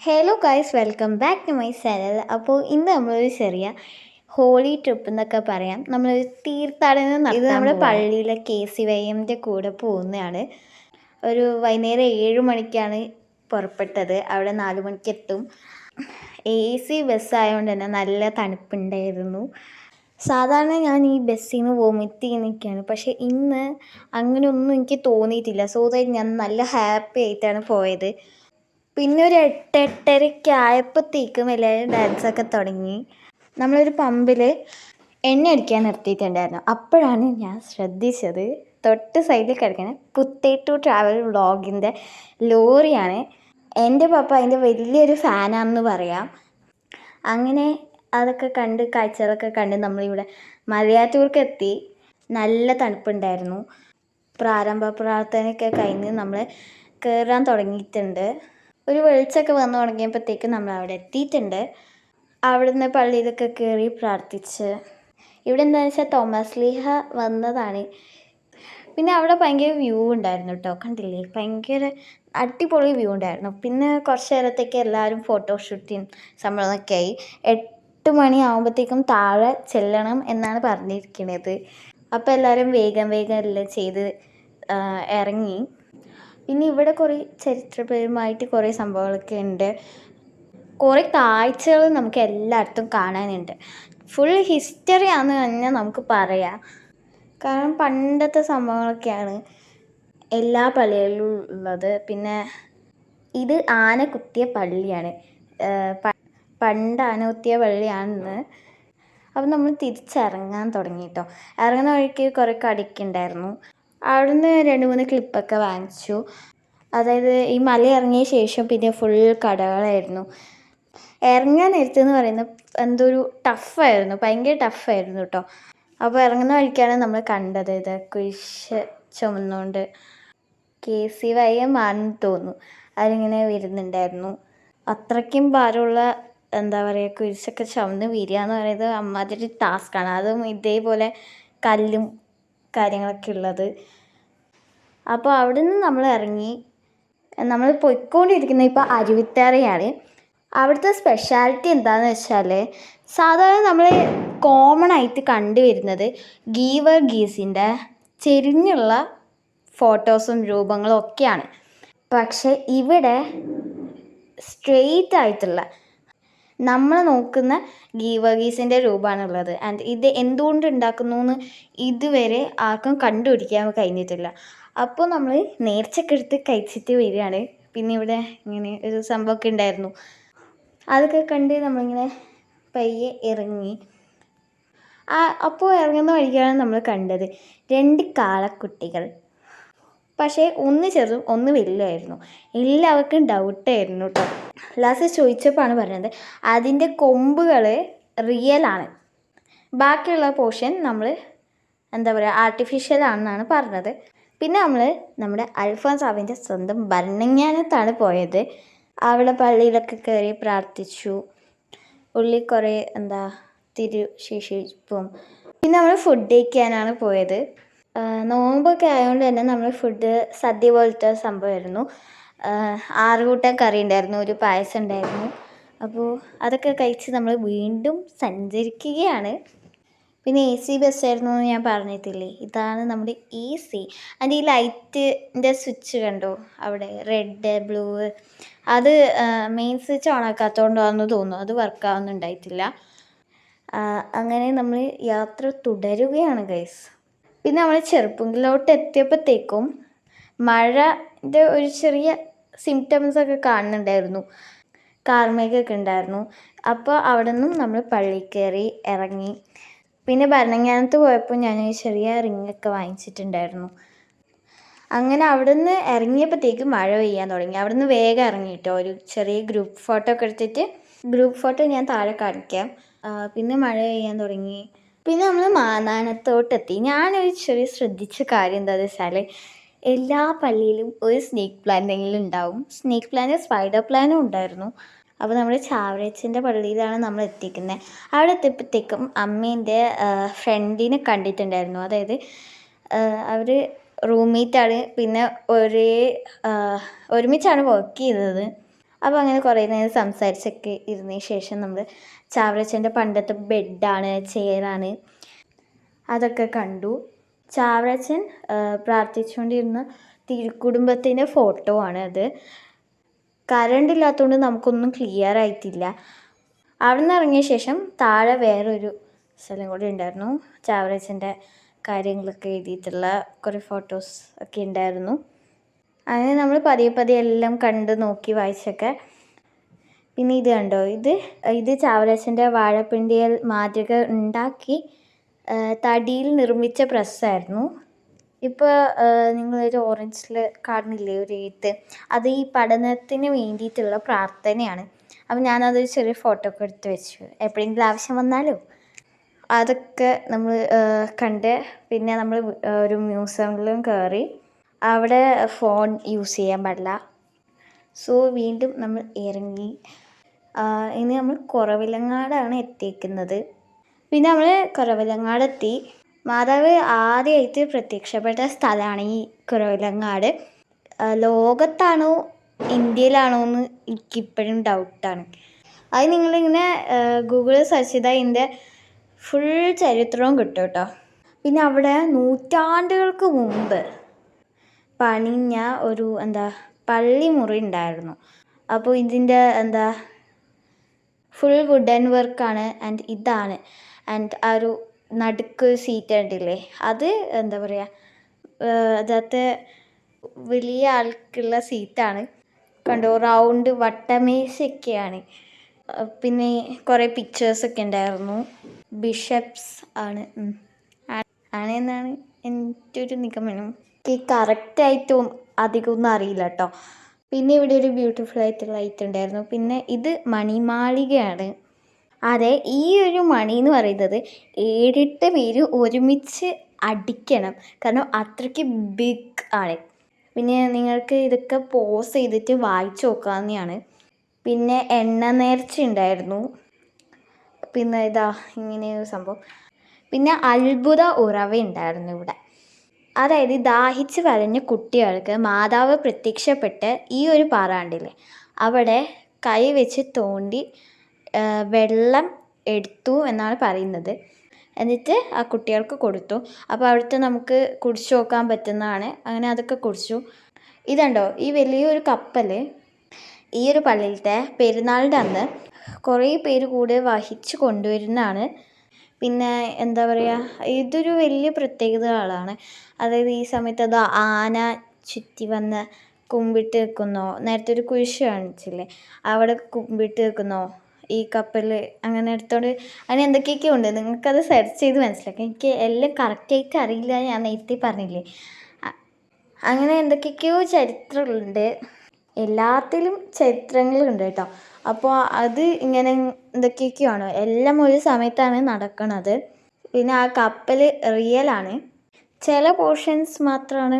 Hello guys welcome back to my channel അപ്പോൾ ഇന്ന് നമ്മളൊരു ചെറിയ ഹോളി ട്രിപ്പ് എന്നൊക്കെ പറയാം. നമ്മളൊരു തീർത്ഥാടനം ഇത് നമ്മുടെ പള്ളിയിലെ കെ സി വൈ എമ്മിന്റെ കൂടെ പോകുന്നതാണ്. ഒരു വൈകുന്നേരം ഏഴ് മണിക്കാണ് പുറപ്പെട്ടത്. അവിടെ നാല് മണിക്ക് എത്തും. എ സി ബസ്സായതുകൊണ്ട് തന്നെ നല്ല തണുപ്പുണ്ടായിരുന്നു. സാധാരണ ഞാൻ ഈ ബസ്സിൽ നിന്ന് വൊമിറ്റ് ചെയ്യുന്നൊക്കെയാണ് പക്ഷേ ഇന്ന് അങ്ങനെയൊന്നും എനിക്ക് തോന്നിയിട്ടില്ല. സോ ദാറ്റ് ഞാൻ നല്ല ഹാപ്പി ആയിട്ടാണ് പോയത്. പിന്നെ ഒരു എട്ട് എട്ടരയ്ക്ക് ആയപ്പോഴത്തേക്കും എല്ലാവരും ഡാൻസൊക്കെ തുടങ്ങി. നമ്മളൊരു പമ്പിൽ എണ്ണ അടിക്കാൻ നിർത്തിയിട്ടുണ്ടായിരുന്നു. അപ്പോഴാണ് ഞാൻ ശ്രദ്ധിച്ചത് തൊട്ട് സൈഡിൽ കിടക്കുന്ന ടു ട്രാവൽ വ്ളോഗിന്റെ ലോറിയാണ്. എന്റെ പപ്പ അതിന്റെ വലിയൊരു ഫാനാണെന്ന് പറയാം. അങ്ങനെ അതൊക്കെ കണ്ട് കാഴ്ചകളൊക്കെ കണ്ട് നമ്മളിവിടെ മലയാറ്റൂർക്ക് എത്തി നല്ല തണുപ്പുണ്ടായിരുന്നു. പ്രാരംഭ പ്രാർത്ഥനയൊക്കെ കഴിഞ്ഞ് നമ്മൾ കയറാൻ തുടങ്ങിയിട്ടുണ്ട്. ഒരു വെളിച്ചമൊക്കെ വന്നു തുടങ്ങിയപ്പോഴത്തേക്കും നമ്മൾ അവിടെ എത്തിയിട്ടുണ്ട്. അവിടുന്ന് പള്ളിയിലൊക്കെ കയറി പ്രാർത്ഥിച്ച്. ഇവിടെ എന്താണെന്ന് വെച്ചാൽ തോമസ് ലീഹ വന്നതാണ്. പിന്നെ അവിടെ ഭയങ്കര വ്യൂ ഉണ്ടായിരുന്നു കേട്ടോ കണ്ടില്ലേ? ഭയങ്കര അടിപൊളി വ്യൂ ഉണ്ടായിരുന്നു. പിന്നെ കുറച്ച് നേരത്തേക്ക് എല്ലാവരും ഫോട്ടോഷൂട്ടിങ് സംഭവമൊക്കെ ആയി. എട്ട് മണി ആകുമ്പോഴത്തേക്കും താഴെ ചെല്ലണം എന്നാണ് പറഞ്ഞിരിക്കുന്നത് അപ്പോൾ എല്ലാവരും വേഗം വേഗം എല്ലാം ചെയ്ത് ഇറങ്ങി. പിന്നെ ഇവിടെ കുറേ ചരിത്രപരമായിട്ട് കുറേ സംഭവങ്ങളൊക്കെ ഉണ്ട്. കുറേ കാഴ്ചകൾ നമുക്ക് എല്ലായിടത്തും കാണാനുണ്ട്. ഫുൾ ഹിസ്റ്ററി ആണെന്ന് തന്നെ നമുക്ക് പറയാം. കാരണം പണ്ടത്തെ സംഭവങ്ങളൊക്കെയാണ് എല്ലാ പള്ളികളിലും ഉള്ളത്. പിന്നെ ഇത് ആന കുത്തിയ പള്ളിയാണ്. പണ്ട് ആന കുത്തിയ പള്ളിയാണെന്ന്. അപ്പം നമ്മൾ തിരിച്ചിറങ്ങാൻ തുടങ്ങി കേട്ടോ ഇറങ്ങുന്ന വഴിക്ക് കുറേ കടിക്കുണ്ടായിരുന്നു അവിടുന്ന് രണ്ട് മൂന്ന് ക്ലിപ്പൊക്കെ വാങ്ങിച്ചു. അതായത് ഈ മല ഇറങ്ങിയ ശേഷം പിന്നെ ഫുൾ കടകളായിരുന്നു. ഇറങ്ങാൻ നേരത്ത് എന്ന് പറയുന്നത് എന്തോ ഒരു ടഫായിരുന്നു ഭയങ്കര ടഫായിരുന്നു കേട്ടോ അപ്പോൾ ഇറങ്ങുന്ന വഴിക്കാണ് നമ്മൾ കണ്ടത് ഇത്. കുരിശ് ചുമന്നുകൊണ്ട് കെ സി വൈ എം ആണെന്ന് തോന്നുന്നു. അതിങ്ങനെ വരുന്നുണ്ടായിരുന്നു. അത്രയ്ക്കും ഭാരമുള്ള എന്താ പറയുക കുരിശൊക്കെ ചുമന്ന് വരിക എന്ന് പറയുന്നത് അമ്മാതിരി ടാസ്ക്കാണ് അതും ഇതേപോലെ കല്ലും കാര്യങ്ങളൊക്കെ ഉള്ളത്. അപ്പോൾ അവിടെ നിന്ന് നമ്മൾ ഇറങ്ങി. നമ്മൾ പോയിക്കൊണ്ടിരിക്കുന്നത് ഇപ്പോൾ അരുവിത്തേറയാണ്. അവിടുത്തെ സ്പെഷ്യാലിറ്റി എന്താണെന്ന് വെച്ചാൽ സാധാരണ നമ്മൾ കോമൺ ആയിട്ട് കണ്ടുവരുന്നത് ഗീവർ ഗീസിന്റെ ചെരിഞ്ഞുള്ള ഫോട്ടോസും രൂപങ്ങളും ഒക്കെയാണ്. പക്ഷെ ഇവിടെ സ്ട്രെയിറ്റ് ആയിട്ടുള്ള നമ്മൾ നോക്കുന്ന ഗീവർഗീസിന്റെ രൂപമാണുള്ളത്. ആൻഡ് ഇത് എന്തുകൊണ്ട് ഉണ്ടാക്കുന്നു എന്ന് ഇതുവരെ ആർക്കും കണ്ടുപിടിക്കാൻ കഴിഞ്ഞിട്ടില്ല. അപ്പോൾ നമ്മൾ നേർച്ചയൊക്കെ എടുത്ത് കഴിച്ചിട്ട് വരികയാണ്. പിന്നെ ഇവിടെ ഇങ്ങനെ ഒരു സംഭവമൊക്കെ ഉണ്ടായിരുന്നു. അതൊക്കെ കണ്ട് നമ്മളിങ്ങനെ പയ്യെ ഇറങ്ങി. അപ്പോൾ ഇറങ്ങുന്ന വഴിക്കാണ് നമ്മൾ കണ്ടത്. രണ്ട് കാളക്കുട്ടികൾ. പക്ഷേ ഒന്ന് ചെറുതും ഒന്ന് വലുതായിരുന്നു. എല്ലാവർക്കും ഡൗട്ടായിരുന്നു കേട്ടോ ലാസ്റ്റ് ചോദിച്ചപ്പോഴാണ് പറഞ്ഞത് അതിന്റെ കൊമ്പുകൾ ആണ്. ബാക്കിയുള്ള പോർഷൻ നമ്മൾ എന്താ പറയുക ആർട്ടിഫിഷ്യൽ ആണെന്നാണ് പറഞ്ഞത്. പിന്നെ നമ്മൾ നമ്മുടെ അൽഫോൻസ് അവന്റെ സ്വന്തം ഭരണങ്ങാനത്താണ് പോയത്. അവിടെ പള്ളിയിലൊക്കെ കയറി പ്രാർത്ഥിച്ചു. ഉള്ളിൽ കുറേ എന്താ തിരു ശേഷിപ്പും പിന്നെ നമ്മൾ ഫുഡ് കഴിക്കാനാണ് പോയത്. നോമ്പൊക്കെ ആയതുകൊണ്ട് തന്നെ നമ്മൾ ഫുഡ് സദ്യ പോലത്തെ സംഭവമായിരുന്നു. ആറുകൂട്ടം ആറ് കൂട്ടം കറി ഉണ്ടായിരുന്നു ഒരു പായസം ഉണ്ടായിരുന്നു അപ്പോൾ അതൊക്കെ കഴിച്ച് നമ്മൾ വീണ്ടും സഞ്ചരിക്കുകയാണ്. പിന്നെ എ സി ബസ്സായിരുന്നു എന്ന് ഞാൻ പറഞ്ഞിട്ടില്ലേ? ഇതാണ് നമ്മുടെ എ സി അതിന്റെ ഈ ലൈറ്റിന്റെ സ്വിച്ച് കണ്ടോ? അവിടെ റെഡ് ബ്ലൂ അത് മെയിൻ സ്വിച്ച് ഓൺ ആക്കാത്തതുകൊണ്ടാണെന്ന് തോന്നുന്നു. അത് വർക്കാവുന്നുണ്ടായിട്ടില്ല അങ്ങനെ നമ്മൾ യാത്ര തുടരുകയാണ് ഗൈസ് പിന്നെ നമ്മൾ ചെറുപ്പുങ്കിലോട്ട് എത്തിയപ്പോഴത്തേക്കും മഴന്റെ ഒരു ചെറിയ സിംറ്റംസ് ഒക്കെ കാണുന്നുണ്ടായിരുന്നു. കാർമേഘൊക്കെ ഉണ്ടായിരുന്നു. അപ്പോൾ അവിടെ നിന്നും നമ്മൾ പള്ളി കയറി ഇറങ്ങി. പിന്നെ ഭരണങ്ങാനത്ത് പോയപ്പോൾ ഞാൻ ഒരു ചെറിയ റിങ്ങൊക്കെ വാങ്ങിച്ചിട്ടുണ്ടായിരുന്നു. അങ്ങനെ അവിടുന്ന് ഇറങ്ങിയപ്പോഴത്തേക്ക് മഴ പെയ്യാൻ തുടങ്ങി. അവിടുന്ന് വേഗം ഇറങ്ങി കേട്ടോ ഒരു ചെറിയ ഗ്രൂപ്പ് ഫോട്ടോ ഒക്കെ എടുത്തിട്ട് ഗ്രൂപ്പ് ഫോട്ടോ ഞാൻ താഴെ കാണിക്കാം. പിന്നെ മഴ പെയ്യാൻ തുടങ്ങി. പിന്നെ നമ്മൾ മാനാനത്തോട്ടെത്തി ഞാനൊരു ചെറിയ ശ്രദ്ധിച്ച കാര്യം എന്താണെന്ന് വെച്ചാൽ എല്ലാ പള്ളിയിലും ഒരു സ്നേക്ക് പ്ലാന്റെങ്കിലും ഉണ്ടാവും. സ്നേക്ക് പ്ലാന്റ് സ്പൈഡർ പ്ലാനും ഉണ്ടായിരുന്നു. അപ്പോൾ നമ്മൾ ചാവറച്ചന്റെ പള്ളിയിലാണ് നമ്മൾ എത്തിക്കുന്നത്. അവിടെ എത്തിയപ്പോഴത്തേക്കും അമ്മേന്റെ ഫ്രണ്ടിനെ കണ്ടിട്ടുണ്ടായിരുന്നു. അതായത് അവർ റൂംമേറ്റാണ്. പിന്നെ ഒരേ ഒരുമിച്ചാണ് വർക്ക് ചെയ്തത്. അപ്പോൾ അങ്ങനെ കുറേ നേരം സംസാരിച്ചൊക്കെ ഇരുന്നതിന് ശേഷം നമ്മൾ ചാവറച്ചന്റെ പണ്ടത്തെ ബെഡാണ് ചെയറാണ് അതൊക്കെ കണ്ടു. ചാവറച്ചൻ പ്രാർത്ഥിച്ചുകൊണ്ടിരുന്ന തിരുക്കുടുംബത്തിന്റെ ഫോട്ടോ ആണ് അത്. കറണ്ട് ഇല്ലാത്തതുകൊണ്ട് നമുക്കൊന്നും ക്ലിയർ ആയിട്ടില്ല. അവിടെ നിന്ന് ഇറങ്ങിയ ശേഷം താഴെ വേറൊരു സ്ഥലം കൂടി ഉണ്ടായിരുന്നു. ചാവറച്ചന്റെ കാര്യങ്ങളൊക്കെ എഴുതിയിട്ടുള്ള കുറേ ഫോട്ടോസ് ഒക്കെ ഉണ്ടായിരുന്നു. അങ്ങനെ നമ്മൾ പതിയെ പതിയെ എല്ലാം കണ്ട് നോക്കി വായിച്ചൊക്കെ. പിന്നെ ഇത് കണ്ടോ? ഇത് ഇത് ചാവലാച്ചന്റെ വാഴപ്പിണ്ടിയൽ മാതൃക ഉണ്ടാക്കി തടിയിൽ നിർമ്മിച്ച പ്രസ്സായിരുന്നു. ഇപ്പോൾ നിങ്ങളൊരു ഓറഞ്ചിൽ കാണുന്നില്ലേ ഒരു എഴുത്ത്? അത് ഈ പഠനത്തിന് വേണ്ടിയിട്ടുള്ള പ്രാർത്ഥനയാണ്. അപ്പം ഞാനതൊരു ചെറിയ ഫോട്ടോ ഒക്കെ എടുത്ത് വെച്ചു. എപ്പോഴെങ്കിലും ആവശ്യം വന്നാലോ? അതൊക്കെ നമ്മൾ കണ്ട് പിന്നെ നമ്മൾ ഒരു മ്യൂസിയങ്ങളിലും കയറി അവിടെ ഫോൺ യൂസ് ചെയ്യാൻ പാടില്ല. സോ വീണ്ടും നമ്മൾ ഇറങ്ങി. ഇനി നമ്മൾ കുറവിലങ്ങാടാണ് എത്തിയിരിക്കുന്നത് പിന്നെ നമ്മൾ കുറവിലങ്ങാടെത്തി. മാതാവ് ആദ്യമായിട്ട് പ്രത്യക്ഷപ്പെട്ട സ്ഥലമാണ് ഈ കുറവിലങ്ങാട്. ലോകത്താണോ ഇന്ത്യയിലാണോ എന്ന് എനിക്കിപ്പോഴും ഡൗട്ടാണ് അത് നിങ്ങളിങ്ങനെ ഗൂഗിളിൽ സെർച്ച് ചെയ്താൽ ഇതിന്റെ ഫുൾ ചരിത്രവും കിട്ടും കേട്ടോ. പിന്നെ അവിടെ നൂറ്റാണ്ടുകൾക്ക് മുമ്പ് പണിഞ്ഞ ഒരു എന്താ പള്ളി മുറി ഉണ്ടായിരുന്നു. അപ്പോൾ ഇതിന്റെ എന്താ ഫുൾ വുഡൻ വർക്കാണ് ആൻഡ് ഇതാണ്. ആൻഡ് ആ ഒരു നടുക്ക് സീറ്റ് കണ്ടില്ലേ അത് എന്താ പറയുക അതിനകത്ത് വലിയ ആൾക്കുള്ള സീറ്റാണ് കണ്ടോ റൗണ്ട് വട്ടമേശയൊക്കെയാണ്. പിന്നെ കുറേ പിക്ചേഴ്സൊക്കെ ഉണ്ടായിരുന്നു. ബിഷപ്സ് ആണ് ആണ് എന്നാണ് എന്റെ ഒരു നിഗമനം. ഈ കറക്റ്റായിട്ടും അധികമൊന്നും അറിയില്ല കേട്ടോ പിന്നെ ഇവിടെ ഒരു ബ്യൂട്ടിഫുൾ ആയിട്ടുള്ള ലൈറ്റ് ഉണ്ടായിരുന്നു. പിന്നെ ഇത് മണിമാളികയാണ് അതെ ഈ ഒരു മണി എന്ന് പറയുന്നത് ഏഴെട്ട് പേര് ഒരുമിച്ച് അടിക്കണം. കാരണം അത്രയ്ക്ക് ബിഗ് ആണ്. പിന്നെ നിങ്ങൾക്ക് ഇതൊക്കെ പോസ് ചെയ്തിട്ട് വായിച്ച് നോക്കാവുന്നതാണ്. പിന്നെ എണ്ണ നേർച്ച ഉണ്ടായിരുന്നു. പിന്നെ ഇതാ ഇങ്ങനെ ഒരു സംഭവം. പിന്നെ അത്ഭുത ഉറവ ഉണ്ടായിരുന്നു ഇവിടെ. അതായത് ദാഹിച്ച് വലഞ്ഞ കുട്ടികൾക്ക് മാതാവ് പ്രത്യക്ഷപ്പെട്ട് ഈ ഒരു പാറാണ്ടില്ലേ അവിടെ കൈ വെച്ച് തോണ്ടി വെള്ളം എടുത്തു എന്നാണ് പറയുന്നത്. എന്നിട്ട് ആ കുട്ടികൾക്ക് കൊടുത്തു. അപ്പോൾ അവിടുത്തെ നമുക്ക് കുടിച്ചു നോക്കാൻ പറ്റുന്നതാണ്. അങ്ങനെ അതൊക്കെ കുടിച്ചു. ഇതുണ്ടോ? ഈ വലിയൊരു കപ്പൽ ഈ ഒരു പള്ളിയിലത്തെ പെരുന്നാളിന്റെ അന്ന് കുറേ പേര് കൂടെ വഹിച്ച് കൊണ്ടുവരുന്നതാണ്. പിന്നെ എന്താ പറയുക ഇതൊരു വലിയ പ്രത്യേകതകളാണ്. അതായത് ഈ സമയത്ത് അത് ആന ചുറ്റി വന്ന് കുമ്പിട്ട് നിൽക്കുന്നോ നേരത്തെ ഒരു കുരിശ് കാണിച്ചില്ലേ അവിടെ കുമ്പിട്ട് നിൽക്കുന്നോ ഈ കപ്പൽ അങ്ങനെ എടുത്തോണ്ട് അങ്ങനെ എന്തൊക്കെയൊക്കെ ഉണ്ട്? നിങ്ങൾക്കത് സെർച്ച് ചെയ്ത് മനസ്സിലാക്കാം. എനിക്ക് എല്ലാം കറക്റ്റായിട്ട് അറിയില്ല ഞാൻ നേരത്തെ പറഞ്ഞില്ലേ. അങ്ങനെ എന്തൊക്കെയൊക്കെയോ ചരിത്രങ്ങളുണ്ട്. എല്ലാത്തിലും ചരിത്രങ്ങളുണ്ട് കേട്ടോ. അപ്പോൾ അത് ഇങ്ങനെ എന്തൊക്കെയൊക്കെയാണ്? എല്ലാം ഒരു സമയത്താണ് നടക്കുന്നത് പിന്നെ ആ കപ്പൽ റിയലാണ് ചില പോർഷൻസ് മാത്രമാണ്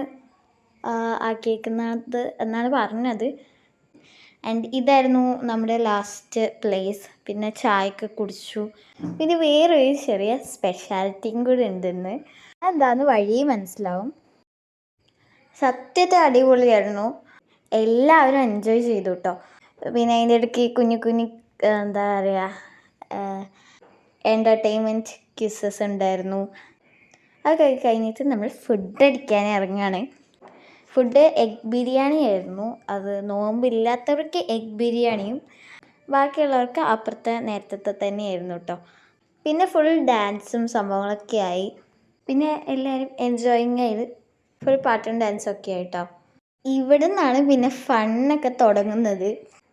ആക്കിയേക്കുന്നത് എന്നാണ് പറഞ്ഞത്. ആൻഡ് ഇതായിരുന്നു നമ്മുടെ ലാസ്റ്റ് പ്ലേസ് പിന്നെ ചായയൊക്കെ കുടിച്ചു. പിന്നെ വേറൊരു ചെറിയ സ്പെഷ്യാലിറ്റിയും കൂടി ഉണ്ടെന്ന്. എന്താണെന്ന് വഴി മനസ്സിലാവും. സത്യത്തെ അടിപൊളിയായിരുന്നു. എല്ലാവരും എൻജോയ് ചെയ്തു കേട്ടോ പിന്നെ അതിന്റെ ഇടയ്ക്ക് കുഞ്ഞു കുഞ്ഞു എന്താ പറയുക എന്റർടൈൻമെന്റ് ക്യൂസസ് ഉണ്ടായിരുന്നു. അതൊക്കെ കഴിഞ്ഞിട്ട് നമ്മൾ ഫുഡ് അടിക്കാൻ ഇറങ്ങുകയാണ് ഫുഡ് എഗ് ബിരിയാണി ആയിരുന്നു. അത് നോമ്പില്ലാത്തവർക്ക് എഗ് ബിരിയാണിയും ബാക്കിയുള്ളവർക്ക് അപ്പുറത്തെ നേരത്തെ തന്നെയായിരുന്നു കേട്ടോ പിന്നെ ഫുൾ ഡാൻസും സംഭവങ്ങളൊക്കെ ആയി. പിന്നെ എല്ലാവരും എൻജോയിങ് ആയി. ഫുൾ പാട്ടും ഡാൻസും ഒക്കെ ആയിട്ടോ ഇവിടെ നിന്നാണ് പിന്നെ ഫണ്ണൊക്കെ തുടങ്ങുന്നത്.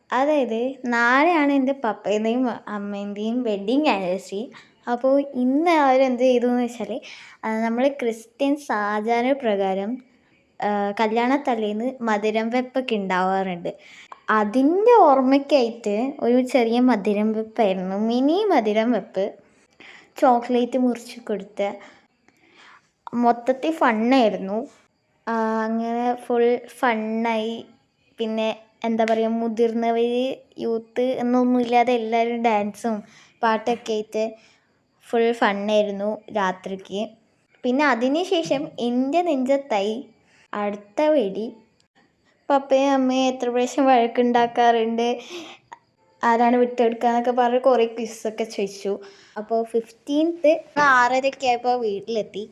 അതായത് നാളെയാണ് എന്റെ പപ്പേന്റെയും അമ്മേന്റെയും വെഡ്ഡിങ് ആനിവേഴ്സറി അപ്പോൾ ഇന്ന് അവരെന്ത് ചെയ്തു എന്ന് വെച്ചാൽ നമ്മൾ ക്രിസ്ത്യൻ ക്രിസ്ത്യൻസ് ആചാരപ്രകാരം കല്യാണത്തലേന്ന് മധുരം വെപ്പൊക്കെ ഉണ്ടാവാറുണ്ട് അതിന്റെ ഓർമ്മയ്ക്കായിട്ട് ഒരു ചെറിയ മധുരം വെപ്പായിരുന്നു. മിനി മധുരം വെപ്പ്. ചോക്ലേറ്റ് മുറിച്ച് കൊടുത്ത് മൊത്തത്തിൽ ഫണ്ണായിരുന്നു. അങ്ങനെ ഫുൾ ഫണ്ണായി പിന്നെ എന്താ പറയുക മുതിർന്നവർ യൂത്ത് എന്നൊന്നുമില്ലാതെ എല്ലാവരും ഡാൻസും പാട്ടൊക്കെ ആയിട്ട് ഫുൾ ഫണ്ണായിരുന്നു രാത്രിക്ക്. പിന്നെ അതിന് ശേഷം എന്റെ നെഞ്ചത്തായി അടുത്ത വെടി പപ്പയും അമ്മയും എത്ര പ്രാവശ്യം വഴക്കുണ്ടാക്കാറുണ്ട് ആരാണ് വിട്ടെടുക്കുക എന്നൊക്കെ പറഞ്ഞ് കുറേ ക്വിസൊക്കെ ചോദിച്ചു. അപ്പോൾ ഫിഫ്റ്റീൻത്ത് ആറരയ്ക്ക് ആയപ്പോൾ വീട്ടിലെത്തി.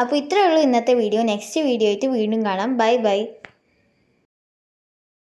അപ്പോൾ ഇത്രയേ ഉള്ളൂ ഇന്നത്തെ വീഡിയോ. നെക്സ്റ്റ് വീഡിയോ ആയിട്ട് വീണ്ടും കാണാം. Bye bye